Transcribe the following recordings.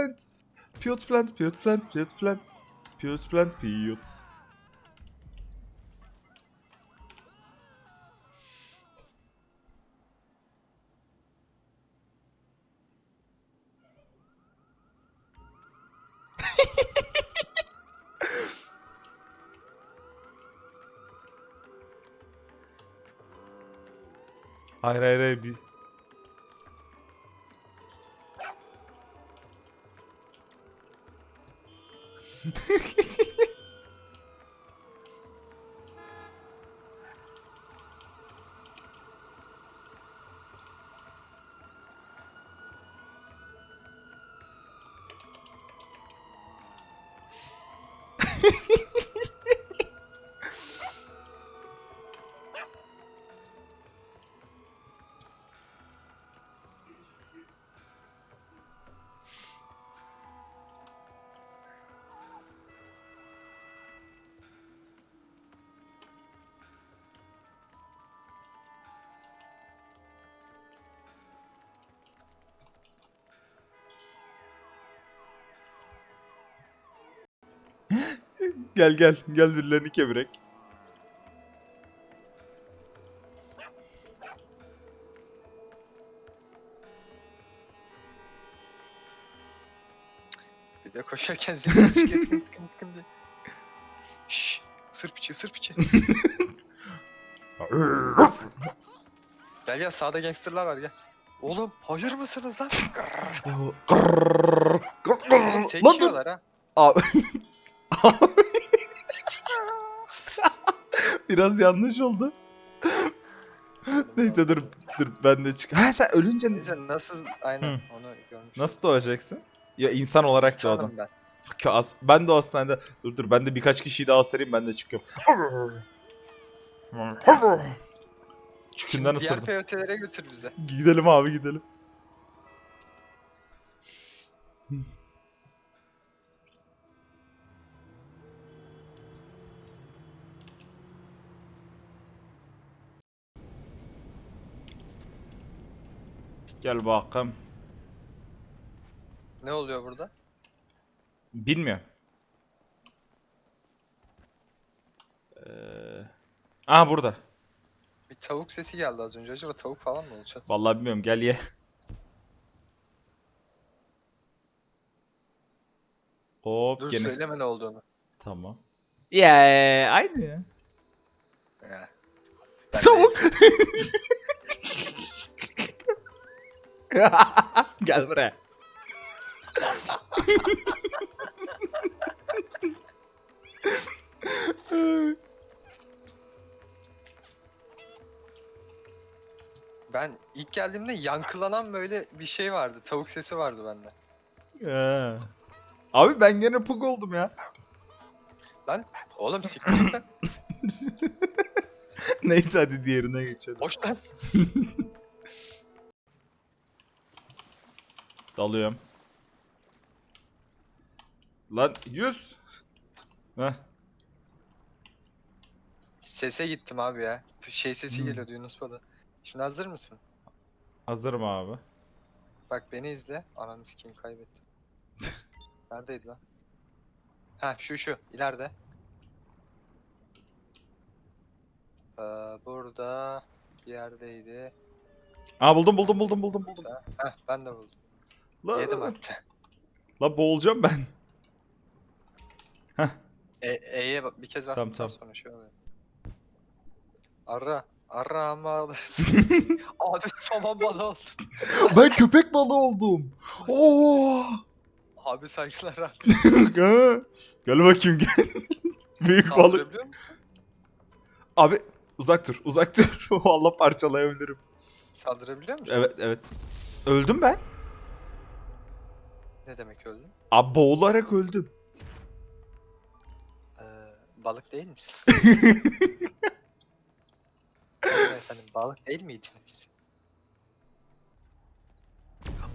plant. Piyot plant, piyot plant, piyot plant. Piyot plant, piyot. Hayır hayır hayır. Gel gel gel birilerini kemirek. Bir de koşarken sesi çıkıyor. Şşş. Sırp içi sırp içi. Gel gel sağda gangsterlar var gel. Oğlum hayır mısınız lan? Grrr. Oğlum tek Lan dur. Abi. Biraz yanlış oldu. Neyse dur dur ben de çık. Ha sen ölünce Neyse nasıl aynen Hı. onu görmüş. nasıl doğacaksın? Ya insan olarak doğdum. ben. Ki as- Ben de hastanede dur dur ben de birkaç kişiyi daha ısırayım ben de çıkıyorum. Çükünden Şimdi diğer ısırdım. peyotelere götür bize. Gidelim abi gidelim. Gel bakalım. Ne oluyor burada? Bilmiyorum. Ee... Aa burada. Bir tavuk sesi geldi az önce. Acaba tavuk falan mı olacağız? Vallahi bilmiyorum gel ye. Hop Dur gene. söyleme ne olduğunu. Tamam. Ya aynı ya. Ya. Tavuk. Gel buraya. Ben ilk geldiğimde yankılanan böyle bir şey vardı. Tavuk sesi vardı bende. Ee. Abi ben gene pug oldum ya. Oğlum siktir git lan. Neyse hadi diğerine geçelim. Hoş lan. Dalıyorum. Lan 100. Heh. Sese gittim abi ya. Şey sesi Hmm. geliyordu Yunus Bada. Şimdi hazır mısın? Hazırım abi. Bak beni izle. Ananı sikeyim kaybettim. Neredeydi lan? Ha şu şu ileride. Ee, burada bir yerdeydi. Aa buldum buldum buldum buldum buldum. Heh ben de buldum. La, Yedim hatta. la boğulacağım ben. E, E'ye bak- bir kez bastım Tamam, tamam. sonra şey oluyor. Ara. Ara ama alırsın. Abi saman balığı oldum. ben köpek balığı oldum. Oo. Abi saygılar abi. Ha, gel bakayım gel. Büyük balık. Saldırabiliyor musun? Abi uzak dur uzak dur. Vallahi parçalayabilirim. Saldırabiliyor musun? Evet evet. Öldüm ben. Ne demek öldün? Abi boğularak öldüm. Ee, balık değil misin? Efendim balık değil miydiniz?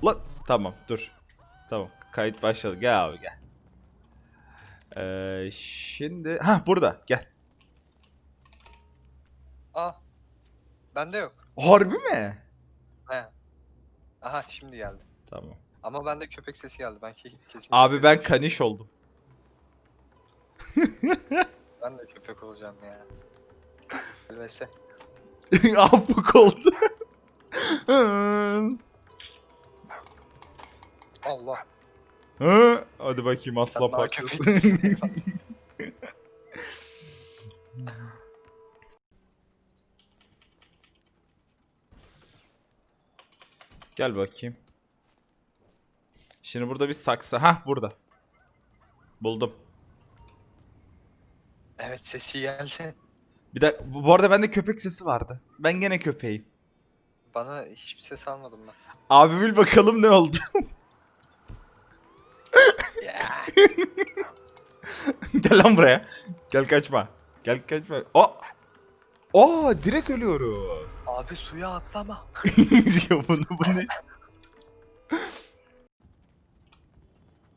Lan tamam dur. Tamam kayıt başladı. Gel abi gel. Ee, şimdi ha burada gel. Aa. Bende yok. Harbi mi? He. Aha şimdi geldi. Tamam. Ama bende köpek sesi geldi. Ben ke- kesin. Abi ben kaniş oldum. Ben de köpek olacağım ya. Elbese. Abuk oldu. Allah. Hı? Hadi bakayım daha parçası. Gel bakayım. Şimdi burada bir saksı. Hah burada. Buldum. evet sesi geldi. Bir de bu arada bende köpek sesi vardı. Ben gene köpeğim. Bana hiçbir ses almadım ben. Abi bil bakalım ne oldu. Ya. Gel lan buraya. Gel kaçma. Gel kaçma. O. Oo direkt ölüyoruz. Abi suya atlama. ya bunu bu ne?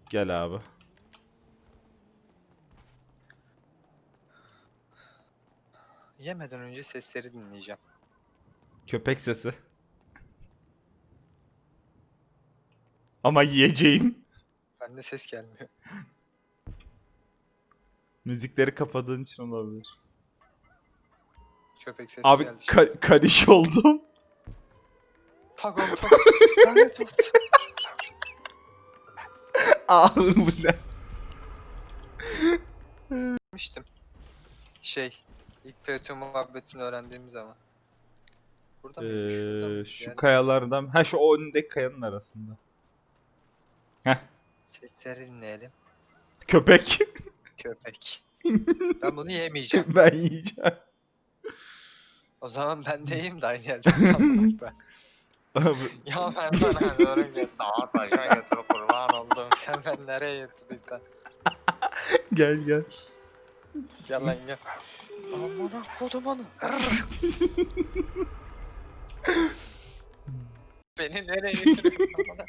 Gel abi. Yemeden önce sesleri dinleyeceğim. Köpek sesi. Ama yiyeceğim. Bende ses gelmiyor. Müzikleri kapadığın için olabilir. Köpek sesi Abi geldi. ka- kaniş oldum. Lanet olsun. Abi bu sen. Demiştim. Şey. ilk PYT muhabbetini öğrendiğimiz zaman. Burada mıydı? Şurada Ee, mıydı? şu Yani kayalardan. Ha şu önündeki kayanın arasında. Sesleri dinleyelim. Köpek. Köpek. ben bunu yemeyeceğim. ben yiyeceğim. O zaman ben de yiyeyim de aynı yerde ben. Abi, Ya ben sana diyorum ki dağa taşa getir kurban oldum. Sen ben nereye getirdiysen. gel gel. Gel lan gel. Amına kodum onu. Beni nereye getiriyorsun amına?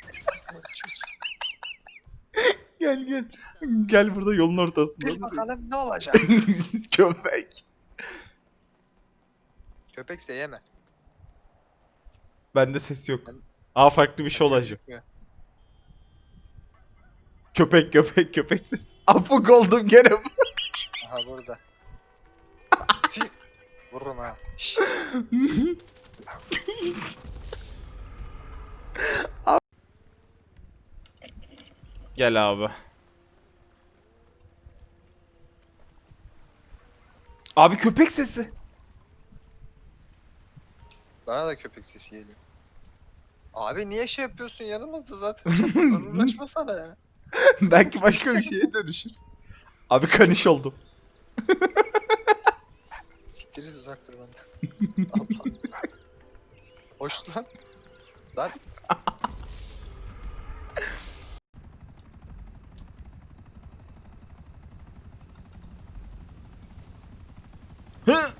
Gel gel. Gel burada yolun ortasında. Bir bakalım ne olacak. Köpek. Köpekse yeme. Bende ses yok. Aa farklı bir şey olacak. Köpek köpek köpek ses. Apuk oldum gene. Aha burada. Si. Vururum ha. Şşş. Gel abi. Abi köpek sesi. Bana da köpek sesi geliyor. Abi niye şey yapıyorsun yanımızda zaten uğraşmasana ya. Belki başka bir şeye dönüşür. Abi kaniş oldum. Siktir et uzak dur benden. Allah. Hoş lan. Lan. Hı!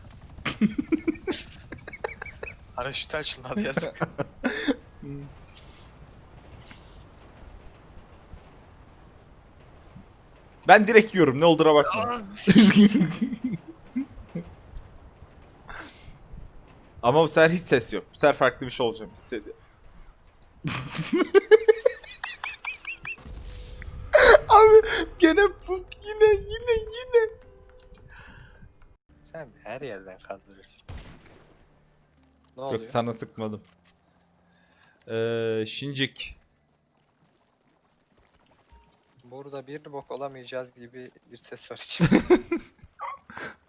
Paraşüt açılmadı yazık. Ben direkt yiyorum ne olduğuna bakma. Ama bu sefer hiç ses yok. Bu sefer farklı bir şey olacağım hissediyorum. Abi gene bu yine yine yine. Sen her yerden kandırırsın. Ne oluyor? Yok sana sıkmadım. Ee, Şincik. Burada bir bok olamayacağız gibi bir ses var içimde.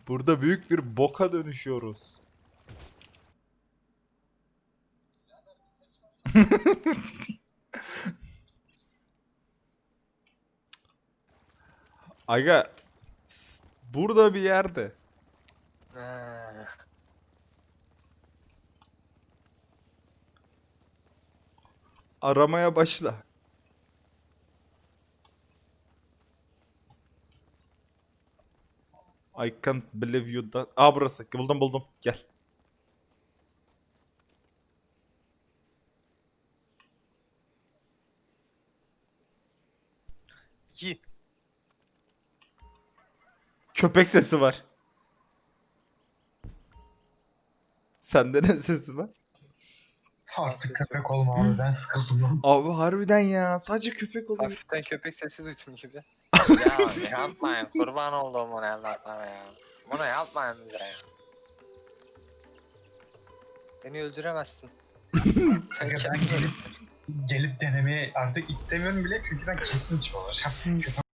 Burada büyük bir boka dönüşüyoruz. Aga burada bir yerde. Ha. Aramaya başla. I can't believe you that. Aa burası. Buldum buldum. Gel. Yi. Köpek sesi var. Sende ne sesi var? Artık köpek olma abi ben sıkıldım lan. Abi harbiden ya. Sadece köpek oluyor. Hafiften köpek sesi duydum gibi. ya yapmayın kurban olduğum onu evlatlara ya. Bunu yapmayın bize ya. Beni öldüremezsin. ben kendim gelip, gelip denemeyi artık istemiyorum bile çünkü ben kesin. Köpek